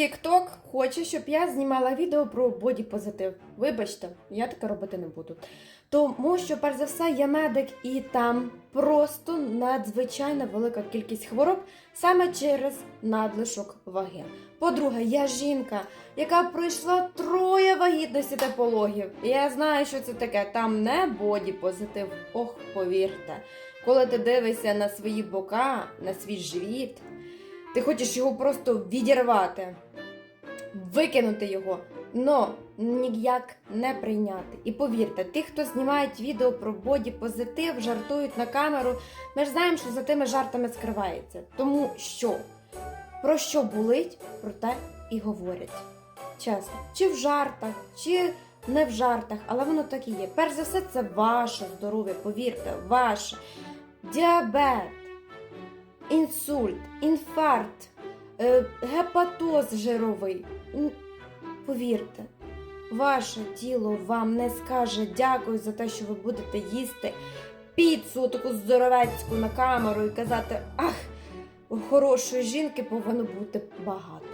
TikTok хоче, щоб я знімала відео про бодіпозитив. Вибачте, я таке робити не буду. Тому що, перш за все, я медик і там просто надзвичайно велика кількість хвороб саме через надлишок ваги. По-друге, я жінка, яка пройшла троє вагітності та пологів. І я знаю, що це таке. Там не бодіпозитив. Ох, повірте. Коли ти дивишся на свої бока, на свій живіт, ти хочеш його просто відірвати, викинути його, но ніяк не прийняти. І повірте, ті, хто знімають відео про боді-позитив, жартують на камеру, ми ж знаємо, що за тими жартами скривається. Тому що про що болить, про те і говорять. Чесно, чи в жартах, чи не в жартах, але воно так і є. Перш за все, це ваше здоров'я, повірте, ваше. Діабет, інсульт, інфаркт, гепатоз жировий. Повірте, ваше тіло вам не скаже дякую за те, що ви будете їсти піцу таку здоровецьку на камеру і казати, ах, у хорошої жінки повинно бути багато.